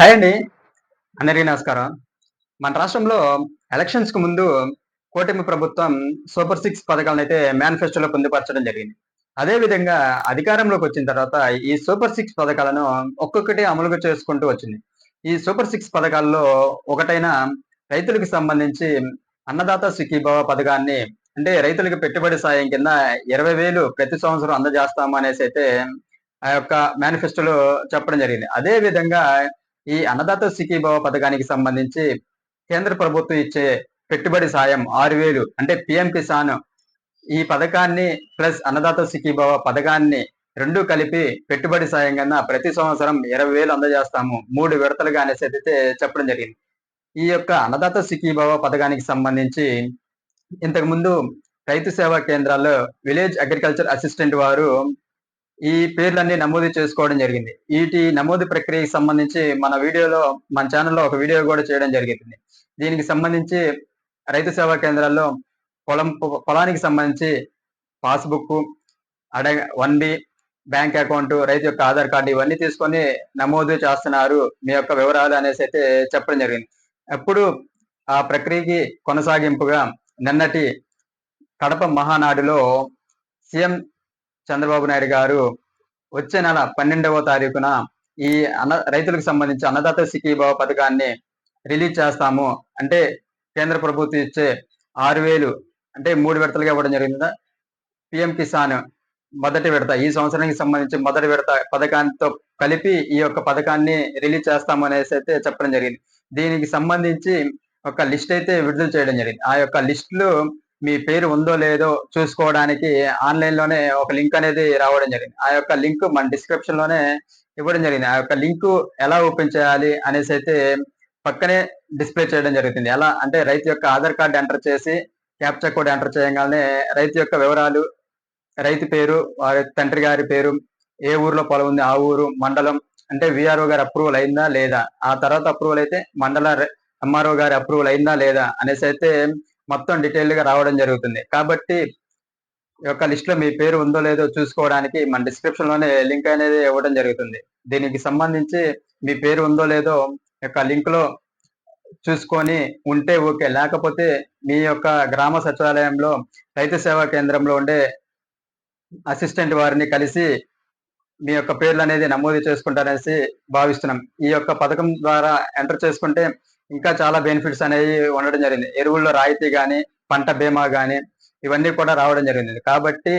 Hi అండి. అందరికీ నమస్కారం. మన రాష్ట్రంలో ఎలక్షన్స్కు ముందు కూటమి ప్రభుత్వం సూపర్ సిక్స్ పథకాలను అయితే మేనిఫెస్టోలో పొందుపరచడం జరిగింది. అదే విధంగా అధికారంలోకి వచ్చిన తర్వాత ఈ సూపర్ సిక్స్ పథకాలను ఒక్కొక్కటి అమలుగా చేసుకుంటూ వచ్చింది. ఈ సూపర్ సిక్స్ పథకాల్లో ఒకటైన రైతులకు సంబంధించి అన్నదాత సుఖీభవ పథకాన్ని అంటే రైతులకు పెట్టుబడి సాయం కింద ఇరవై వేలు ప్రతి సంవత్సరం అందజేస్తాము అనేసి అయితే ఆ యొక్క మేనిఫెస్టోలో చెప్పడం జరిగింది. అదే విధంగా ఈ అన్నదాత సుఖీభవ పథకానికి సంబంధించి కేంద్ర ప్రభుత్వం ఇచ్చే పెట్టుబడి సాయం ఆరు వేలు అంటే పిఎం కిసాన్ ఈ పథకాన్ని ప్లస్ అన్నదాత సుఖీభవ పథకాన్ని రెండు కలిపి పెట్టుబడి సాయం కన్నా ప్రతి సంవత్సరం ఇరవై వేలు అందజేస్తాము. మూడు విడతలుగా అనేసి అయితే చెప్పడం జరిగింది. ఈ యొక్క అన్నదాత సుఖీభవ పథకానికి సంబంధించి ఇంతకు ముందు రైతు సేవా కేంద్రాల్లో విలేజ్ అగ్రికల్చర్ అసిస్టెంట్ వారు ఈ పేర్లన్నీ నమోదు చేసుకోవడం జరిగింది. వీటి నమోదు ప్రక్రియకి సంబంధించి మన వీడియోలో మన ఛానల్లో ఒక వీడియో కూడా చేయడం జరిగింది. దీనికి సంబంధించి రైతు సేవా కేంద్రాల్లో పొలం పొలానికి సంబంధించి పాస్బుక్ అడ వన్ బి బ్యాంక్ అకౌంట్ రైతు యొక్క ఆధార్ కార్డు ఇవన్నీ తీసుకొని నమోదు చేస్తున్నారు. మీ యొక్క వివరాలు అనేసి అయితే చెప్పడం జరిగింది. అప్పుడు ఆ ప్రక్రియకి కొనసాగింపుగా నిన్నటి కడప మహానాడులో సీఎం చంద్రబాబు నాయుడు గారు వచ్చే నెల పన్నెండవ తారీఖున ఈ అన్న రైతులకు సంబంధించి అన్నదాత సికీబాబు పథకాన్ని రిలీజ్ చేస్తాము. అంటే కేంద్ర ప్రభుత్వం ఇచ్చే ఆరు వేలు అంటే మూడు విడతలుగా ఇవ్వడం జరిగింది. పిఎం కిసాన్ మొదటి విడత ఈ సంవత్సరానికి సంబంధించి మొదటి విడత పథకాంతో కలిపి ఈ యొక్క పథకాన్ని రిలీజ్ చేస్తాము అనేసి అయితే చెప్పడం జరిగింది. దీనికి సంబంధించి ఒక లిస్ట్ అయితే విడుదల చేయడం జరిగింది. ఆ యొక్క లిస్ట్ మీ పేరు ఉందో లేదో చూసుకోవడానికి ఆన్లైన్లోనే ఒక లింక్ అనేది రావడం జరిగింది. ఆ యొక్క లింక్ మన డిస్క్రిప్షన్లోనే ఇవ్వడం జరిగింది. ఆ యొక్క లింక్ ఎలా ఓపెన్ చేయాలి అనేసి అయితే పక్కనే డిస్ప్లే చేయడం జరుగుతుంది. ఎలా అంటే రైతు యొక్క ఆధార్ కార్డు ఎంటర్ చేసి క్యాప్చా కోడ్ ఎంటర్ చేయగానే రైతు యొక్క వివరాలు రైతు పేరు వారి తండ్రి గారి పేరు ఏ ఊర్లో పొలం ఉంది ఆ ఊరు మండలం అంటే విఆర్ఓ గారి అప్రూవల్ అయిందా లేదా? ఆ తర్వాత అప్రూవల్ అయితే మండల ఎంఆర్ఓ గారి అప్రూవల్ అయిందా లేదా అనేసి అయితే మొత్తం డీటెయిల్గా రావడం జరుగుతుంది. కాబట్టి ఈ యొక్క లిస్ట్లో మీ పేరు ఉందో లేదో చూసుకోవడానికి మన డిస్క్రిప్షన్లోనే లింక్ అనేది ఇవ్వడం జరుగుతుంది. దీనికి సంబంధించి మీ పేరు ఉందో లేదో యొక్క లింక్లో చూసుకొని ఉంటే ఓకే. లేకపోతే మీ యొక్క గ్రామ సచివాలయంలో రైతు సేవా కేంద్రంలో ఉండే అసిస్టెంట్ వారిని కలిసి మీ యొక్క పేర్లు అనేది నమోదు చేసుకుంటారనేసి భావిస్తున్నాం. ఈ యొక్క పథకం ద్వారా ఎంటర్ చేసుకుంటే ఇంకా చాలా బెనిఫిట్స్ అనేవి ఉండడం జరిగింది. ఎరువుల్లో రాయితీ కానీ పంట బీమా కానీ ఇవన్నీ కూడా రావడం జరిగింది. కాబట్టి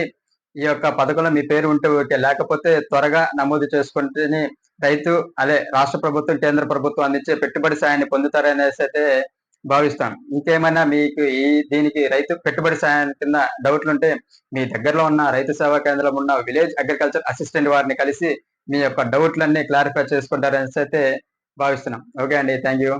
ఈ యొక్క పథకంలో మీ పేరు ఉంటే ఓకే. లేకపోతే త్వరగా నమోదు చేసుకుంటే రైతు అదే రాష్ట్ర ప్రభుత్వం కేంద్ర ప్రభుత్వం అందించే పెట్టుబడి సాయాన్ని పొందుతారనేసి అయితే భావిస్తాం. ఇంకేమైనా మీకు ఈ దీనికి రైతు పెట్టుబడి సాయం కింద డౌట్లు ఉంటే మీ దగ్గరలో ఉన్న రైతు సేవా కేంద్రంలో ఉన్న విలేజ్ అగ్రికల్చర్ అసిస్టెంట్ వారిని కలిసి మీ యొక్క డౌట్లన్నీ క్లారిఫై చేసుకుంటారనేసి అయితే భావిస్తున్నాం. ఓకే అండి. Thank you